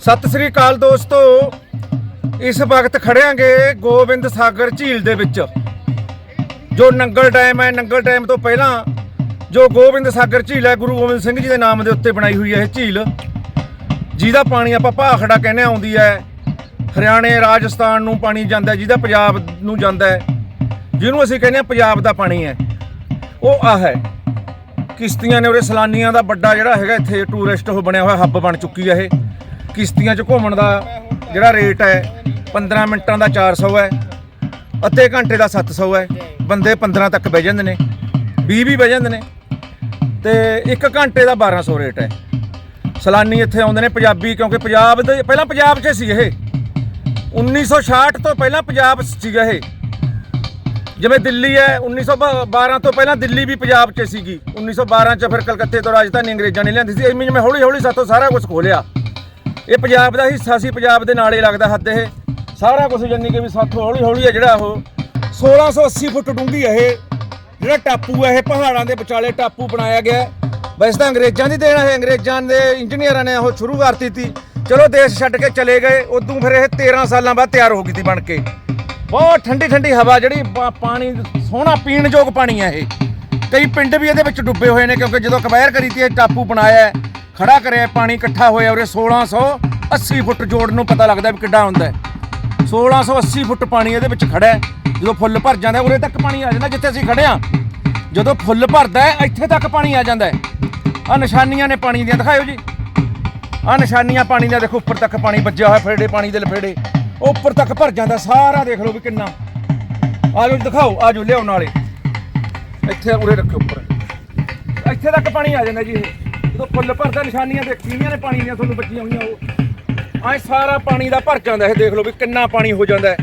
ਸਤਿ ਸ੍ਰੀ ਅਕਾਲ ਦੋਸਤੋ। ਇਸ ਵਕਤ ਖੜਿਆਂਗੇ ਗੋਬਿੰਦ ਸਾਗਰ ਝੀਲ ਦੇ ਵਿੱਚ। ਜੋ ਨੰਗਲ ਡੈਮ ਹੈ, ਨੰਗਲ ਡੈਮ ਤੋਂ ਪਹਿਲਾਂ ਜੋ ਗੋਬਿੰਦ ਸਾਗਰ ਝੀਲ ਹੈ, ਗੁਰੂ ਗੋਬਿੰਦ ਸਿੰਘ ਜੀ ਦੇ ਨਾਮ ਦੇ ਉੱਤੇ ਬਣਾਈ ਹੋਈ ਹੈ ਇਹ ਝੀਲ। ਜਿਹਦਾ ਪਾਣੀ ਆਪਾਂ ਭਾਖੜਾ ਕਹਿੰਦੇ ਆਉਂਦੀ ਹੈ। ਹਰਿਆਣੇ, ਰਾਜਸਥਾਨ ਨੂੰ ਪਾਣੀ ਜਾਂਦਾ ਜਿਹਦਾ ਪੰਜਾਬ ਨੂੰ ਜਾਂਦਾ ਹੈ। ਜਿਹਨੂੰ ਅਸੀਂ ਕਹਿੰਦੇ ਹਾਂ ਪੰਜਾਬ ਦਾ ਪਾਣੀ ਹੈ। ਉਹ ਆ ਹੈ। ਕਿਸ਼ਤੀਆਂ ਨੇ ਉਰੇ ਸਲਾਨੀਆਂ ਦਾ ਵੱਡਾ ਜਿਹੜਾ ਹੈਗਾ ਇੱਥੇ ਟੂਰਿਸਟ ਉਹ ਬਣਿਆ ਹੋਇਆ ਹੱਬ ਬਣ ਚੁੱਕੀ ਹੈ ਇਹ। ਕਿਸ਼ਤੀਆਂ 'ਚ ਘੁੰਮਣ ਦਾ ਜਿਹੜਾ ਰੇਟ ਹੈ 15 ਮਿੰਟਾਂ ਦਾ 400 ਹੈ, ਅੱਧੇ ਘੰਟੇ ਦਾ 700 ਹੈ। ਬੰਦੇ 15 ਤੱਕ ਬਹਿ ਜਾਂਦੇ ਨੇ 20 ਵੀ ਬਹਿ ਜਾਂਦੇ ਨੇ ਤੇ 1 ਘੰਟੇ ਦਾ 1200 ਰੇਟ ਹੈ। ਸਲਾਨੀ ਇੱਥੇ ਆਉਂਦੇ ਨੇ ਪੰਜਾਬੀ ਕਿਉਂਕਿ ਪੰਜਾਬ ਦੇ, ਪਹਿਲਾਂ ਪੰਜਾਬ 'ਚ ਸੀ ਇਹ। 1966 ਤੋਂ ਪਹਿਲਾਂ ਪੰਜਾਬ ਸੀਗਾ ਇਹ। ਜਿਵੇਂ ਦਿੱਲੀ ਹੈ 1912 ਤੋਂ ਪਹਿਲਾਂ ਦਿੱਲੀ ਵੀ ਪੰਜਾਬ 'ਚ ਸੀਗੀ। 1912 'ਚ ਫਿਰ ਕਲਕੱਤੇ ਤੋਂ ਰਾਜਧਾਨੀ ਅੰਗਰੇਜ਼ਾਂ ਨੇ ਲਿਆਂਦੀ ਸੀ। ਐਵੇਂ ਜਿਵੇਂ ਹੌਲੀ ਹੌਲੀ ਸਾਤੋਂ ਸਾਰਾ ਕੁਝ ਖੋਲਿਆ ਇਹ ਪੰਜਾਬ ਦਾ ਹਿੱਸਾ ਸੀ, ਪੰਜਾਬ ਦੇ ਨਾਲ ਹੀ ਲੱਗਦਾ ਹੱਦ ਇਹ। ਸਾਰਾ ਕੁਝ ਜੰਨੀ ਕਿ ਵੀ ਸਾਥੋਂ ਹੌਲੀ ਹੌਲੀ ਹੈ ਜਿਹੜਾ ਉਹ। 1680 ਫੁੱਟ ਡੂੰਘੀ ਇਹ। ਜਿਹੜਾ ਟਾਪੂ ਹੈ ਇਹ ਪਹਾੜਾਂ ਦੇ ਵਿਚਾਲੇ ਟਾਪੂ ਬਣਾਇਆ ਗਿਆ ਵੈਸੇ ਤਾਂ ਅੰਗਰੇਜ਼ਾਂ ਦੀ ਦੇਣ ਹੈ ਅੰਗਰੇਜ਼ਾਂ ਦੇ ਇੰਜੀਨੀਅਰਾਂ ਨੇ ਉਹ ਸ਼ੁਰੂ ਕਰਤੀ ਤੀ। ਚਲੋ ਦੇਸ਼ ਛੱਡ ਕੇ ਚਲੇ ਗਏ, ਉਦੋਂ ਫਿਰ ਇਹ 13 ਸਾਲਾਂ ਬਾਅਦ ਤਿਆਰ ਹੋ ਗਈ ਤੀ ਬਣ ਕੇ। ਬਹੁਤ ਠੰਡੀ ਠੰਡੀ ਹਵਾ ਜਿਹੜੀ ਪਾਣੀ, ਸੋਹਣਾ ਪੀਣ ਯੋਗ ਪਾਣੀ ਹੈ ਇਹ। ਕਈ ਪਿੰਡ ਵੀ ਇਹਦੇ ਵਿੱਚ ਡੁੱਬੇ ਹੋਏ ਨੇ ਕਿਉਂਕਿ ਜਦੋਂ ਕਬੈਰ ਕਰੀ ਤੀ, ਇਹ ਟਾਪੂ ਬਣਾਇਆ ਖੜਾ ਕਰਿਆ ਪਾਣੀ ਇਕੱਠਾ ਹੋਇਆ ਉਰੇ 1680 ਫੁੱਟ ਜੋੜ ਨੂੰ ਪਤਾ ਲੱਗਦਾ ਵੀ ਕਿੱਡਾ ਹੁੰਦਾ ਹੈ। 1680 ਫੁੱਟ ਪਾਣੀ ਇਹਦੇ ਵਿੱਚ ਖੜਾ ਹੈ। ਜਦੋਂ ਫੁੱਲ ਭਰ ਜਾਂਦਾ ਉਰੇ ਤੱਕ ਪਾਣੀ ਆ ਜਾਂਦਾ ਜਿੱਥੇ ਅਸੀਂ ਖੜੇ ਆ ਜਦੋਂ ਫੁੱਲ ਭਰਦਾ ਹੈ, ਇੱਥੇ ਤੱਕ ਪਾਣੀ ਆ ਜਾਂਦਾ ਹੈ। ਆ ਨਿਸ਼ਾਨੀਆਂ ਨੇ ਪਾਣੀ ਦੀਆਂ, ਦਿਖਾਇਓ ਜੀ। ਆ ਨਿਸ਼ਾਨੀਆਂ ਪਾਣੀ ਦੀਆਂ, ਦੇਖੋ ਉੱਪਰ ਤੱਕ ਪਾਣੀ ਵੱਜਿਆ ਹੋਇਆ ਫੇੜੇ, ਪਾਣੀ ਦੇ ਲਫੇੜੇ। ਉੱਪਰ ਤੱਕ ਭਰ ਜਾਂਦਾ, ਸਾਰਾ ਦੇਖ ਲਓ ਵੀ ਕਿੰਨਾ। ਆ ਜਾਓ ਦਿਖਾਓ ਆ ਜਾਓ ਲਿਆਓ ਨਾਲੇ ਇੱਥੇ ਉਰੇ ਰੱਖੋ ਉੱਪਰ। ਇੱਥੇ ਤੱਕ ਪਾਣੀ ਆ ਜਾਂਦਾ ਜੀ ਇਹ। ਜਦੋਂ ਫੁੱਲ ਭਰਦਾ, ਨਿਸ਼ਾਨੀਆਂ ਦੇਖੀਆਂ ਨੇ ਪਾਣੀ ਦੀਆਂ ਤੁਹਾਨੂੰ ਬੱਜੀਆਂ ਹੋਈਆਂ ਉਹ? ਐ ਸਾਰਾ ਪਾਣੀ ਦਾ ਭਰ ਜਾਂਦਾ ਇਹ, ਦੇਖ ਲਓ ਵੀ ਕਿੰਨਾ ਪਾਣੀ ਹੋ ਜਾਂਦਾ ਹੈ।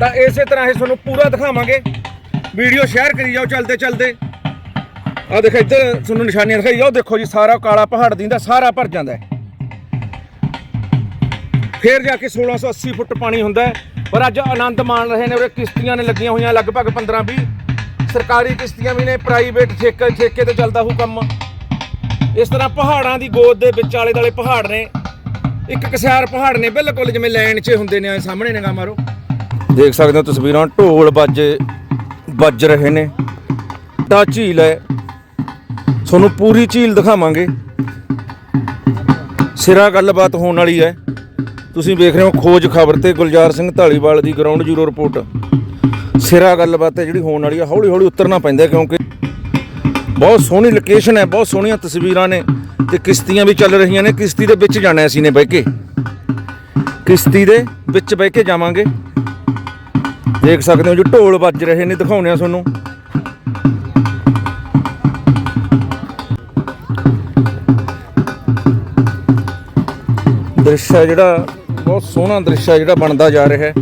ਤਾਂ ਇਸੇ ਤਰ੍ਹਾਂ ਇਹ ਤੁਹਾਨੂੰ ਪੂਰਾ ਦਿਖਾਵਾਂਗੇ। ਵੀਡੀਓ ਸ਼ੇਅਰ ਕਰੀ ਜਾਓ ਚਲਦੇ ਚਲਦੇ। ਆ ਦੇਖੋ ਇੱਧਰ ਤੁਹਾਨੂੰ ਨਿਸ਼ਾਨੀਆਂ ਦਿਖਾਈ ਜਾਓ। ਦੇਖੋ ਜੀ, ਸਾਰਾ ਕਾਲਾ ਪਹਾੜ ਦਿੰਦਾ, ਸਾਰਾ ਭਰ ਜਾਂਦਾ ਹੈ। ਫੇਰ ਜਾ ਕੇ 1680 ਫੁੱਟ ਪਾਣੀ ਹੁੰਦਾ ਪਰ ਅੱਜ ਆਨੰਦ ਮਾਣ ਰਹੇ ਨੇ ਉਰੇ, ਕਿਸ਼ਤੀਆਂ ਨੇ ਲੱਗੀਆਂ ਹੋਈਆਂ, ਲਗਭਗ 15 20 ਸਰਕਾਰੀ ਕਿਸ਼ਤੀਆਂ ਵੀ ਨੇ, ਪ੍ਰਾਈਵੇਟ ਠੇਕੇ ਠੇਕੇ ਤੇ ਚੱਲਦਾ ਹੋਊ ਕੰਮ। ਇਸ ਤਰ੍ਹਾਂ ਪਹਾੜਾਂ ਦੀ ਗੋਦ ਦੇ ਵਿੱਚ ਆਲੇ ਦਾਲੇ ਪਹਾੜ ਨੇ, ਇੱਕ ਕਸਿਆਰ ਪਹਾੜ ਨੇ, ਬਿਲਕੁਲ ਜਿਵੇਂ ਲਾਈਨ 'ਚ ਹੁੰਦੇ ਨੇ ਸਾਹਮਣੇ ਨਿਗਾਹ ਮਾਰੋ। ਦੇਖ ਸਕਦੇ ਹੋ ਤਸਵੀਰਾਂ, ਢੋਲ ਵੱਜ ਵੱਜ ਰਹੇ ਨੇ। ਟਾ ਝੀਲ ਹੈ। ਤੁਹਾਨੂੰ ਪੂਰੀ ਝੀਲ ਦਿਖਾਵਾਂਗੇ। ਸਿਰਾ ਗੱਲਬਾਤ ਹੋਣ ਵਾਲੀ ਹੈ। ਤੁਸੀਂ ਵੇਖ ਰਹੇ ਹੋ ਖੋਜ ਖਬਰ ਤੇ ਗੁਲਜ਼ਾਰ ਸਿੰਘ ਢਾਲੀਵਾਲ ਦੀ ਗਰਾਊਂਡ ਜ਼ੀਰੋ ਰਿਪੋਰਟ ਸਿਰਾ ਗੱਲਬਾਤ ਹੈ ਜਿਹੜੀ ਹੋਣ ਵਾਲੀ ਹੈ। ਹੌਲੀ ਹੌਲੀ ਉਤਰਨਾ ਪੈਂਦਾ ਕਿਉਂਕਿ ਬਹੁਤ ਸੋਹਣੀ ਲੋਕੇਸ਼ਨ ਹੈ, ਬਹੁਤ ਸੋਹਣੀਆਂ ਤਸਵੀਰਾਂ ਨੇ ਤੇ ਕਿਸ਼ਤੀਆਂ ਵੀ ਚੱਲ ਰਹੀਆਂ ਨੇ। ਕਿਸ਼ਤੀ ਦੇ ਵਿੱਚ ਜਾਣਾ ਅਸੀਂ ਨੇ ਬਹਿ ਕੇ। ਕਿਸ਼ਤੀ ਦੇ ਵਿੱਚ ਬਹਿ ਕੇ ਜਾਵਾਂਗੇ। ਦੇਖ ਸਕਦੇ ਹੋ ਜੀ, ਢੋਲ ਵੱਜ ਰਹੇ ਨੇ ਦਿਖਾਉਣੇ ਆ ਤੁਹਾਨੂੰ। ਦ੍ਰਿਸ਼ ਹੈ ਜਿਹੜਾ, ਬਹੁਤ ਸੋਹਣਾ ਦ੍ਰਿਸ਼ ਹੈ ਜਿਹੜਾ ਬਣਦਾ ਜਾ ਰਿਹਾ ਹੈ।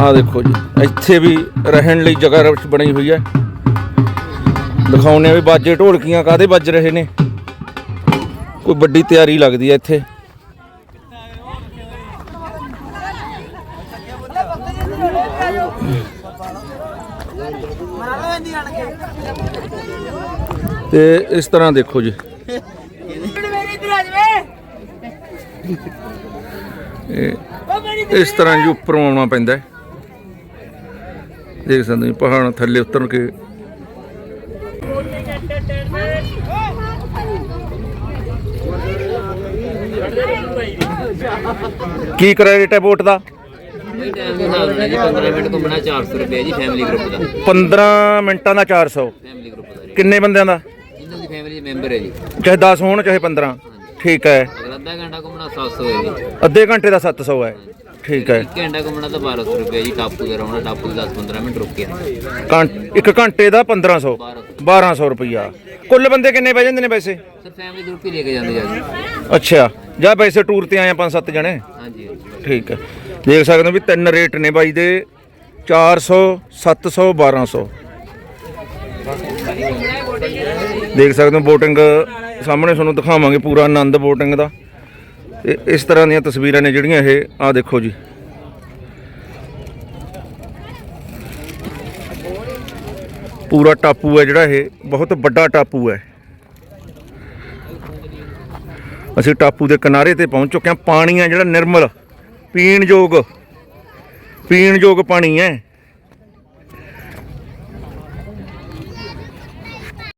ਆਹ ਦੇਖੋ ਜੀ, ਇੱਥੇ ਵੀ ਰਹਿਣ ਲਈ ਜਗ੍ਹਾ ਬਣੀ ਹੋਈ ਹੈ। ਦਿਖਾਉਣੇ ਆ ਵੀ ਬਾਜੇ ਢੋਲਕੀਆਂ ਕਾਦੇ ਵੱਜ ਰਹੇ ਨੇ। ਕੋਈ ਵੱਡੀ ਤਿਆਰੀ ਲੱਗਦੀ ਹੈ ਇੱਥੇ। ਤੇ ਇਸ ਤਰ੍ਹਾਂ ਦੇਖੋ ਜੀ। ਇਸ ਤਰ੍ਹਾਂ ਜੀ ਉੱਪਰੋਂ ਆਉਣਾ ਪੈਂਦਾ ਦੇਖ ਸਕਦੇ ਹੋ ਪਹਾੜਾਂ ਥੱਲੇ ਉਤਰ ਕੇ ਕੀ ਕ੍ਰੈਡਿਟ ਹੈ ਵੋਟ ਦਾ? ਟਾਈਮ ਦੇ ਹਿਸਾਬ ਨਾਲ ਜੀ 15 ਮਿੰਟ ਘੁੰਮਣਾ 400 ਰੁਪਏ ਜੀ ਫੈਮਿਲੀ ਗਰੁੱਪ ਦਾ। 15 ਮਿੰਟਾਂ ਦਾ 400 ਫੈਮਿਲੀ ਗਰੁੱਪ ਦਾ ਜੀ। ਕਿੰਨੇ ਬੰਦਿਆਂ ਦਾ? ਇਹਨਾਂ ਦੀ ਫੈਮਿਲੀ ਮੈਂਬਰ ਹੈ ਜੀ। ਚਾਹੇ 10 ਹੋਣ ਚਾਹੇ 15 ਠੀਕ ਹੈ। ਅਗਰ ਅੱਧਾ ਘੰਟਾ ਘੁੰਮਣਾ 700 ਹੈ ਜੀ। ਅੱਧੇ ਘੰਟੇ ਦਾ 700 ਹੈ। ਠੀਕ ਹੈ। ਘੰਟਾ ਘੁੰਮਣਾ ਤਾਂ 1200 ਰੁਪਏ ਜੀ ਟਾਪੂ ਦੇ ਰਹਿਣਾ ਟਾਪੂ ਦੇ 10-15 ਮਿੰਟ ਰੁਕ ਕੇ ਘੰ- ਇੱਕ ਘੰਟੇ ਦਾ 1500 1200 ਰੁਪਈਆ ਕੁੱਲ ਬੰਦੇ ਕਿੰਨੇ ਬਹਿ ਜਾਂਦੇ ਨੇ ਵੈਸੇ ਸਰ ਫੈਮਿਲੀ ਗਰੁੱਪ ਹੀ ਲੈ ਕੇ ਜਾਂਦੇ ਜੀ। ਅੱਛਾ ਜਾਂ ਵੈਸੇ ਟੂਰ ਤੇ ਆਏ ਆ ਪੰਜ ਸੱਤ ਜਣੇ? ਹਾਂਜੀ ਠੀਕ ਹੈ। ਦੇਖ ਸਕਦੇ ਹੋ ਵੀ ਤਿੰਨ ਰੇਟ ਨੇ ਬਾਈ ਦੇ 400 700 1200 ਦੇਖ ਸਕਦੇ ਹੋ VOTING ਸਾਹਮਣੇ ਤੁਹਾਨੂੰ ਦਿਖਾਵਾਂਗੇ ਪੂਰਾ ਆਨੰਦ VOTING ਦਾ। ਤੇ ਇਸ ਤਰ੍ਹਾਂ ਦੀਆਂ ਤਸਵੀਰਾਂ ਨੇ ਜਿਹੜੀਆਂ ਇਹ, ਆਹ ਦੇਖੋ ਜੀ। ਪੂਰਾ ਟਾਪੂ ਹੈ ਜਿਹੜਾ ਇਹ, ਬਹੁਤ ਵੱਡਾ ਟਾਪੂ ਹੈ। ਅਸੀਂ ਟਾਪੂ ਦੇ ਕਿਨਾਰੇ ਤੇ ਪਹੁੰਚ ਚੁੱਕੇ ਹਾਂ। ਪਾਣੀ ਆ ਜਿਹੜਾ ਨਿਰਮਲ ਪੀਣ ਯੋਗ ਪੀਣ ਯੋਗ ਪਾਣੀ ਹੈ।